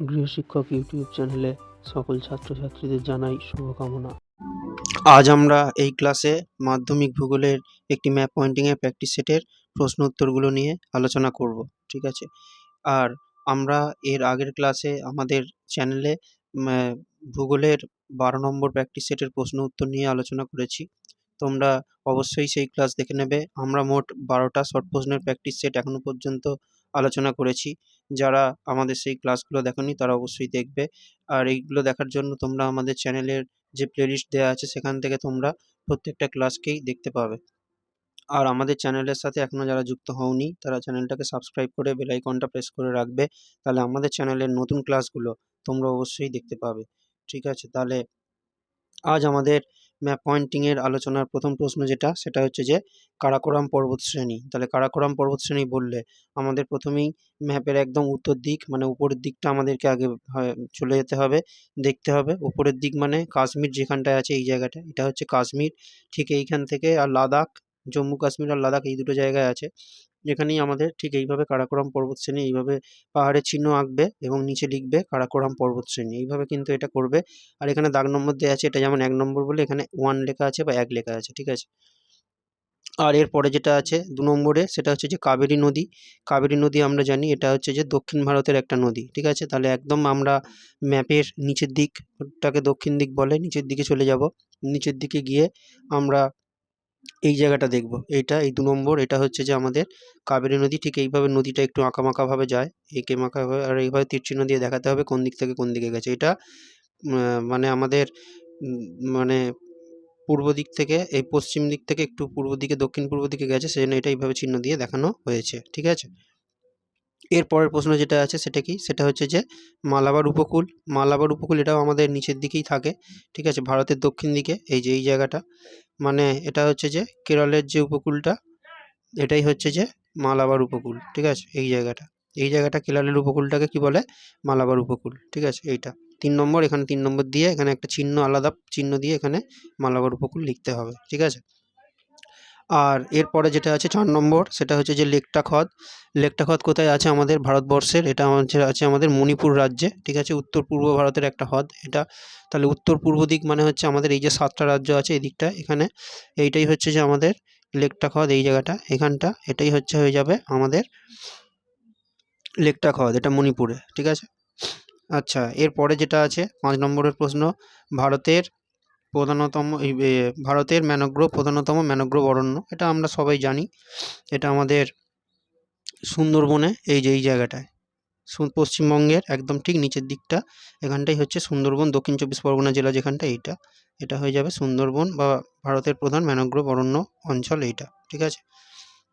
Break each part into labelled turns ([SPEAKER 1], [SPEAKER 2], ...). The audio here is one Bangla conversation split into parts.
[SPEAKER 1] গৃহশিক্ষক ইউটিউব চ্যানেলে সকল ছাত্রছাত্রীদের জানাই শুভকামনা।
[SPEAKER 2] আজ আমরা এই ক্লাসে মাধ্যমিক ভূগোলের একটি ম্যাপ পয়েন্টিংয়ের প্র্যাকটিস সেটের প্রশ্ন উত্তরগুলো নিয়ে আলোচনা করব, ঠিক আছে? আর আমরা এর আগের ক্লাসে আমাদের চ্যানেলে ভূগোলের বারো নম্বর প্র্যাকটিস সেটের প্রশ্ন উত্তর নিয়ে আলোচনা করেছি। তোমরা অবশ্যই সেই ক্লাস দেখে নেবে। আমরা মোট বারোটা শর্ট প্রশ্নের প্র্যাকটিস সেট এখনও পর্যন্ত আলোচনা করেছি। যারা আমাদের সেই ক্লাসগুলো দেখোনি তারা অবশ্যই দেখবে। আর এইগুলো দেখার জন্য তোমরা আমাদের চ্যানেলের যে প্লেলিস্ট দেওয়া আছে সেখান থেকে তোমরা প্রত্যেকটা ক্লাসকেই দেখতে পাবে। আর আমাদের চ্যানেলের সাথে এখনও যারা যুক্ত হওনি, তারা চ্যানেলটাকে সাবস্ক্রাইব করে বেল আইকনটা প্রেস করে রাখবে। তাহলে আমাদের চ্যানেলের নতুন ক্লাসগুলো তোমরা অবশ্যই দেখতে পাবে। ঠিক আছে? তাহলে আজ আমাদের ম্যাপ পয়েন্টিংয়ের আলোচনার প্রথম প্রশ্ন যেটা, সেটা হচ্ছে যে, কারাকোরাম পর্বতশ্রেণী তাহলে কারাকোরাম পর্বতশ্রেণী বললে আমাদের প্রথমেই ম্যাপের একদম উত্তর দিক মানে উপরের দিকটা আমাদেরকে আগে চলে যেতে হবে, দেখতে হবে। উপরের দিক মানে কাশ্মীর যেখানটায় আছে এই জায়গাটা। এটা হচ্ছে কাশ্মীর। ঠিক এইখান থেকে আর লাদাখ, জম্মু কাশ্মীর আর লাদাখ এই দুটো জায়গায় আছে। যেখানেই আমাদের ঠিক এইভাবে কারাকোরাম পর্বতশ্রেণী এইভাবে পাহাড়ের চিহ্ন আঁকবে এবং নিচে লিখবে কারাকোরাম পর্বতশ্রেণী এইভাবে কিন্তু এটা করবে। আর এখানে দাগ নম্বর দেওয়া আছে, এটা যেমন এক নম্বর বলে এখানে ওয়ান লেখা আছে বা এক লেখা আছে, ঠিক আছে? আর এরপরে যেটা আছে দু নম্বরে, সেটা হচ্ছে যে কাবেরী নদী। কাবেরী নদী আমরা জানি, এটা হচ্ছে যে দক্ষিণ ভারতের একটা নদী, ঠিক আছে? তাহলে একদম আমরা ম্যাপের নিচের দিকটাকে দক্ষিণ দিক বলে নিচের দিকে চলে যাব। নিচের দিকে গিয়ে আমরা এই জায়গাটা দেখব। এইটা এই দু নম্বর, এটা হচ্ছে যে আমাদের কাবেরী নদী, ঠিক এইভাবে নদীটা একটু আঁকামাকাভাবে যায়। এঁকে মাখাভাবে আর এইভাবে তীরচিহ্ন দিয়ে দেখাতে হবে কোন দিক থেকে কোন দিকে গেছে। এটা মানে আমাদের মানে পূর্ব দিক থেকে, এই পশ্চিম দিক থেকে একটু পূর্ব দিকে, দক্ষিণ পূর্ব দিকে গেছে সেজন্য এটা এইভাবে চিহ্ন দিয়ে দেখানো হয়েছে, ঠিক আছে? এর পরের প্রশ্ন যেটা আছে সেটা কি? সেটা হচ্ছে যে মালাবার উপকূল মালাবার উপকূল এটাও আমাদের নিচের দিকেই থাকে, ঠিক আছে? ভারতের দক্ষিণ দিকে, এই যে, এই জায়গাটা। মানে এটা হচ্ছে যে কেরলের যে উপকূলটা, এটাই হচ্ছে যে মালাবার উপকূল, ঠিক আছে? এই জায়গাটা। এই জায়গাটা কেরলের উপকূলটাকে কি বলে? মালাবার উপকূল, ঠিক আছে? এইটা। তিন নম্বর, এখানে তিন নম্বর দিয়ে এখানে একটা চিহ্ন আলাদা, চিহ্ন দিয়ে এখানে মালাবার উপকূল লিখতে হবে, ঠিক আছে? আর এরপরে যেটা আছে চার নম্বর, সেটা হচ্ছে যে লেকটা খদ। লেকটা খদ কোথায় আছে আমাদের ভারতবর্ষের? এটা হচ্ছে, আছে আমাদের মণিপুর রাজ্যে, ঠিক আছে? উত্তর পূর্ব ভারতের একটা হ্রদ এটা তাহলে উত্তর পূর্ব দিক মানে হচ্ছে আমাদের এই যে সাতটা রাজ্য আছে এই দিকটা এখানে এইটাই হচ্ছে যে আমাদের লেকটা খদ, এই জায়গাটা, এখানটা, এটাই হচ্ছে হয়ে যাবে আমাদের লেকটা খদ, এটা মণিপুরে, ঠিক আছে? আচ্ছা এরপরে যেটা আছে, পাঁচ নম্বরের প্রশ্ন, ভারতের প্রধানতম এই ভারতের ম্যানগ্রোভ, প্রধানতম ম্যানগ্রোভ অরণ্য। এটা আমরা সবাই জানি। এটা আমাদের সুন্দরবনে, এই যে, এই জায়গাটায়। পশ্চিমবঙ্গের একদম ঠিক নিচের দিকটা। এখানটাই হচ্ছে সুন্দরবন, দক্ষিণ চব্বিশ পরগনা জেলা যেখানটা, এইটা। এটা হয়ে যাবে সুন্দরবন বা ভারতের প্রধান ম্যানগ্রোভ অরণ্য অঞ্চল এইটা। ঠিক আছে?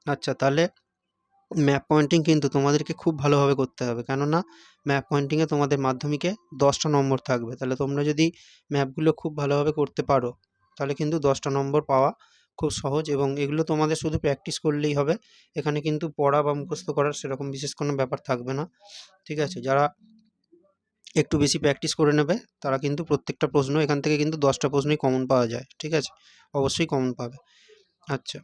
[SPEAKER 2] আচ্ছা তাহলে ম্যাপ পয়েন্টিং কিন্তু তোমাদেরকে খুব ভালোভাবে করতে হবে। কেননা ম্যাপ পয়েন্টিংয়ে তোমাদের মাধ্যমিকে দশটা নম্বর থাকবে। তাহলে তোমরা যদি ম্যাপগুলো খুব ভালোভাবে করতে পারো, তাহলে কিন্তু দশটা নম্বর পাওয়া খুব সহজ এবং এগুলো তোমাদের শুধু প্র্যাকটিস করলেই হবে। এখানে কিন্তু পড়া বা মুখস্থ করার সেরকম বিশেষ কোনো ব্যাপার থাকবে না। ঠিক আছে? যারা একটু বেশি প্র্যাকটিস করে নেবে, তারা কিন্তু প্রত্যেকটা প্রশ্ন এখান থেকে কিন্তু দশটা প্রশ্নই কমন পাওয়া যায়। ঠিক আছে? অবশ্যই কমন পাবে। আচ্ছা।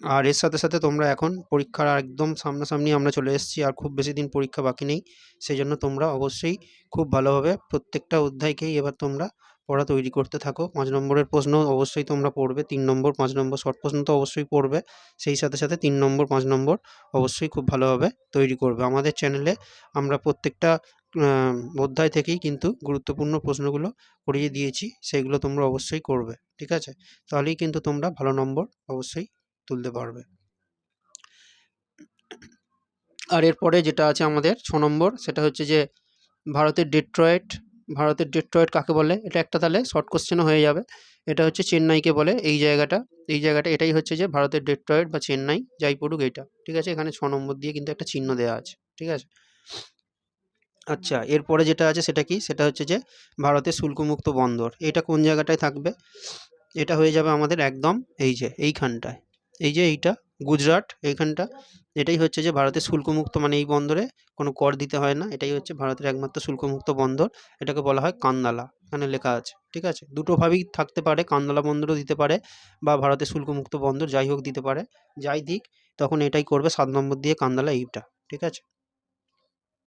[SPEAKER 2] আর এর সাথে সাথে তোমরা এখন পরীক্ষার একদম সামনাসামনি আমরা চলে এসেছি, আর খুব বেশি দিন পরীক্ষা বাকি নেই। সেই জন্য তোমরা অবশ্যই খুব ভালোভাবে প্রত্যেকটা অধ্যায়কেই এবার তোমরা পড়া তৈরি করতে থাকো। পাঁচ নম্বরের প্রশ্ন অবশ্যই তোমরা পড়বে, তিন নম্বর, পাঁচ নম্বর, শর্ট প্রশ্ন তো অবশ্যই পড়বে। সেই সাথে সাথে তিন নম্বর, পাঁচ নম্বর অবশ্যই খুব ভালোভাবে তৈরি করবে। আমাদের চ্যানেলে আমরা প্রত্যেকটা অধ্যায় থেকেই কিন্তু গুরুত্বপূর্ণ প্রশ্নগুলো করিয়ে দিয়েছি সেইগুলো তোমরা অবশ্যই করবে, ঠিক আছে? তাহলেই কিন্তু তোমরা ভালো নম্বর অবশ্যই তুলতে পারবে। আর এরপরে যেটা আছে আমাদের ছ নম্বর, সেটা হচ্ছে যে ভারতের ডেট্রয়েট ভারতের ডেট্রয়েট কাকে বলে? এটা একটা তাহলে শর্ট কোশ্চেনও হয়ে যাবে। এটা হচ্ছে চেন্নাইকে বলে এই জায়গাটা। এই জায়গাটা, এটাই হচ্ছে যে ভারতের ডেট্রয়েট বা চেন্নাই যাই পড়ুক এইটা ঠিক আছে? এখানে ছ নম্বর দিয়ে কিন্তু একটা চিহ্ন দেওয়া আছে। ঠিক আছে? আচ্ছা এরপরে যেটা আছে সেটা কি? সেটা হচ্ছে যে ভারতের শুল্কমুক্ত বন্দর। এটা কোন জায়গাটায় থাকবে? এটা হয়ে যাবে আমাদের একদম এই যে, এইখানটায়। এই যে এইটা, গুজরাট এইখানটা, এটাই হচ্ছে যে ভারতের শুল্কমুক্ত মানে এই বন্দরে কোনো কর দিতে হয় না, এটাই হচ্ছে ভারতের একমাত্র শুল্কমুক্ত বন্দর, এটাকে বলা হয় কান্দালা, এখানে লেখা আছে, ঠিক আছে? দুটোভাবেই থাকতে পারে, কান্দালা বন্দরও দিতে পারে বা ভারতের শুল্কমুক্ত বন্দর যাই হোক দিতে পারে, যাই দিক, তখন এটাই করবে সাত নম্বর দিয়ে কান্দালা এইটা, ঠিক আছে?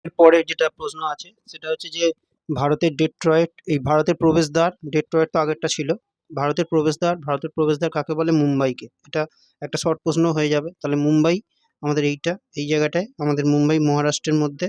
[SPEAKER 2] এরপরে যেটা প্রশ্ন আছে, সেটা হচ্ছে যে ভারতের ডেট্রয়েট, এই ভারতের প্রবেশদ্বার, ডেট্রয়েট তো আগেরটা ছিল ভারতের প্রবেশদ্বার ভারতের প্রবেশদ্বার কাকে বলে? মুম্বাইকে। এটা একটা শর্ট প্রশ্ন হয়ে যাবে। তাহলে মুম্বাই আমাদের এইটা, এই জায়গাটায় আমাদের মুম্বাই মহারাষ্ট্রের মধ্যে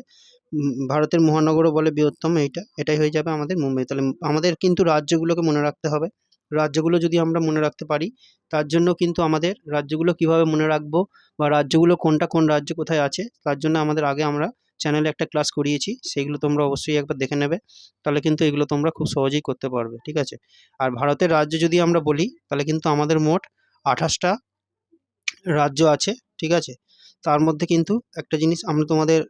[SPEAKER 2] ভারতের মহানগরও বলে বৃহত্তম এইটা, এটাই হয়ে যাবে আমাদের মুম্বাই। তাহলে আমাদের কিন্তু রাজ্যগুলোকে মনে রাখতে হবে। রাজ্যগুলো যদি আমরা মনে রাখতে পারি, তার জন্য কিন্তু আমাদের রাজ্যগুলো কীভাবে মনে রাখব বা রাজ্যগুলো কোনটা কোন রাজ্য কোথায় আছে, তার জন্য আমাদের আগে আমরা চ্যানেলে একটা ক্লাস করিয়েছি সেইগুলো তোমরা অবশ্যই একবার দেখে নেবে। তাহলে কিন্তু এগুলো তোমরা খুব সহজেই করতে পারবে, ঠিক আছে? আর ভারতের রাজ্য যদি আমরা বলি, তাহলে কিন্তু আমাদের মোট আঠাশটা রাজ্য আছে, ঠিক আছে? তার মধ্যে কিন্তু একটা জিনিস আমরা তোমাদের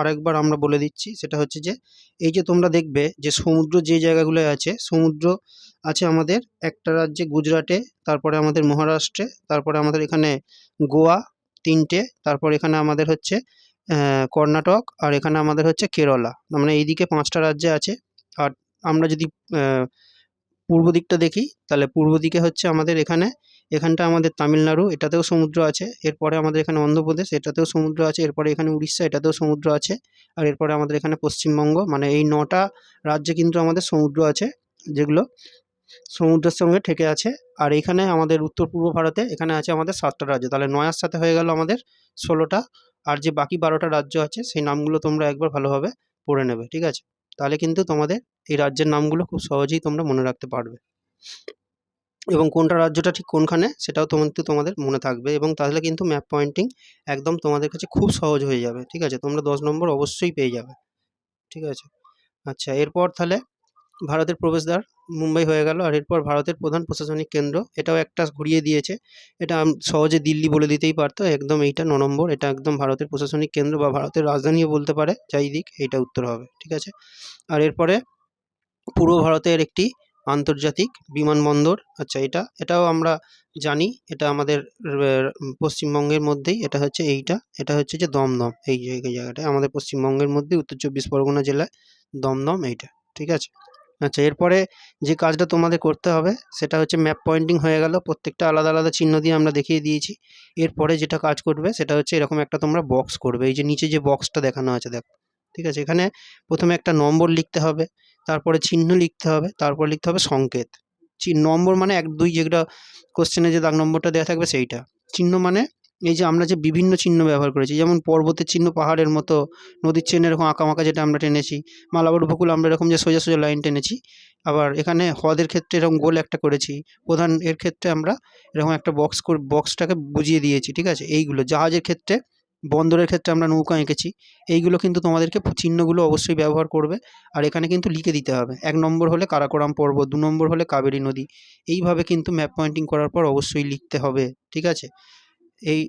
[SPEAKER 2] আরেকবার আমরা বলে দিচ্ছি, সেটা হচ্ছে যে, এই যে তোমরা দেখবে যে সমুদ্র যে জায়গাগুলোয় আছে, সমুদ্র আছে আমাদের একটা রাজ্যে গুজরাটে, তারপরে আমাদের মহারাষ্ট্রে, তারপরে আমাদের এখানে গোয়া তিনটে, তারপর এখানে আমাদের হচ্ছে কর্ণাটক আর এখানে আমাদের হচ্ছে কেরলা। মানে এইদিকে পাঁচটা রাজ্যে আছে। আর আমরা যদি পূর্ব দিকটা দেখি, তাহলে পূর্ব দিকে হচ্ছে আমাদের এখানে, এখানটা আমাদের তামিলনাড়ু, এটাতেও সমুদ্র আছে। এরপরে আমাদের এখানে অন্ধ্রপ্রদেশ, এটাতেও সমুদ্র আছে। এরপরে এখানে উড়িষ্যা, এটাতেও সমুদ্র আছে। আর এরপরে আমাদের এখানে পশ্চিমবঙ্গ মানে এই নটা রাজ্যে কিন্তু আমাদের সমুদ্র আছে, যেগুলো সমুদ্রের সঙ্গে ঠেকে আছে। আর এখানে আমাদের উত্তর পূর্ব ভারতে এখানে আছে আমাদের সাতটা রাজ্য। তাহলে নয়ার সাথে হয়ে গেল আমাদের ষোলোটা। আর যে বাকি বারোটা রাজ্য আছে, সেই নামগুলো তোমরা একবার ভালোভাবে পড়ে নেবে, ঠিক আছে? তাহলে কিন্তু তোমাদের এই রাজ্যের নামগুলো খুব সহজেই তোমরা মনে রাখতে পারবে। এবং কোনটা রাজ্যটা ঠিক কোনখানে, সেটাও তোমার তোমাদের মনে থাকবে এবং তাহলে কিন্তু ম্যাপ পয়েন্টিং একদম তোমাদের কাছে খুব সহজ হয়ে যাবে, ঠিক আছে? তোমরা দশ নম্বর অবশ্যই পেয়ে যাবে, ঠিক আছে? আচ্ছা এরপর তাহলে ভারতের প্রবেশদ্বার মুম্বাই হয়ে গেল। আর এরপর ভারতের প্রধান প্রশাসনিক কেন্দ্র, এটাও একটা ঘুরিয়ে দিয়েছে। এটা সহজে দিল্লি বলে দিতেই পারতো, একদম এইটা ন নম্বর। এটা একদম ভারতের প্রশাসনিক কেন্দ্র বা ভারতের রাজধানীও বলতে পারে, যাই দিক, এইটা উত্তর হবে, ঠিক আছে? আর এরপরে পূর্ব ভারতের একটি আন্তর্জাতিক বিমানবন্দর আচ্ছা এটা, এটাও আমরা জানি, এটা আমাদের পশ্চিমবঙ্গের মধ্যেই, এটা হচ্ছে এইটা, এটা হচ্ছে যে দমদম, এই জায়গা জায়গাটায় আমাদের পশ্চিমবঙ্গের মধ্যে উত্তর চব্বিশ পরগনা জেলায় দমদম এইটা, ঠিক আছে? আচ্ছা এরপরে যে কাজটা তোমাদের করতে হবে, সেটা হচ্ছে ম্যাপ পয়েন্টিং হয়ে গেল। প্রত্যেকটা আলাদা আলাদা চিহ্ন দিয়ে আমরা দেখিয়ে দিয়েছি। এরপরে যেটা কাজ করবে, সেটা হচ্ছে এরকম একটা তোমরা বক্স করবে। এই যে নিচে যে বক্সটা দেখানো আছে, দেখো। ঠিক আছে? এখানে প্রথমে একটা নম্বর লিখতে হবে, তারপরে চিহ্ন লিখতে হবে, তারপর লিখতে হবে সংকেত। চি নম্বর মানে এক, দুই যেগুলো কোশ্চেনে যে দাগ নম্বরটা দেওয়া থাকবে, সেইটা। চিহ্ন মানে এই যে আমরা যে বিভিন্ন চিহ্ন ব্যবহার করেছি, যেমন পর্বতের চিহ্ন, পাহাড়ের মতো, নদীর চিহ্ন এরকম আঁকামাকা যেটা আমরা টেনেছি, মালাবার উপকূল আমরা এরকম যে সোজা সোজা লাইন টেনেছি, আবার এখানে হ্রদের ক্ষেত্রে এরকম গোল একটা করেছি, প্রধান এর ক্ষেত্রে আমরা এরকম একটা বক্স বক্সটাকে বুঝিয়ে দিয়েছি, ঠিক আছে? এইগুলো, জাহাজের ক্ষেত্রে, বন্দরের ক্ষেত্রে আমরা নৌকা এঁকেছি, এইগুলো কিন্তু তোমাদেরকে চিহ্নগুলো অবশ্যই ব্যবহার করবে, আর এখানে কিন্তু লিখে দিতে হবে, এক নম্বর হলে কারাকোরাম পর্বত, দু নম্বর হলে কাবেরী নদী, এইভাবে কিন্তু ম্যাপ পয়েন্টিং করার পর অবশ্যই লিখতে হবে, ঠিক আছে? এই,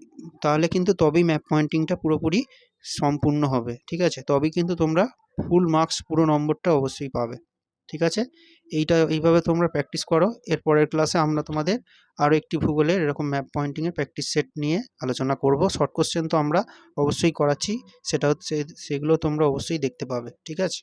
[SPEAKER 2] তাহলে কিন্তু তবেই ম্যাপ পয়েন্টিংটা পুরোপুরি সম্পূর্ণ হবে, ঠিক আছে? তবেই কিন্তু তোমরা ফুল মার্কস পুরো নম্বরটা অবশ্যই পাবে, ঠিক আছে? এইটা, এইভাবে তোমরা প্র্যাকটিস করো এর পরের ক্লাসে আমরা তোমাদের আরও একটি ভূগোলের এরকম ম্যাপ পয়েন্টিংয়ের প্র্যাকটিস সেট নিয়ে আলোচনা করব। শর্ট কোশ্চেন তো আমরা অবশ্যই করাচ্ছি, সেটা হচ্ছে, সেগুলো তোমরা অবশ্যই দেখতে পাবে, ঠিক আছে?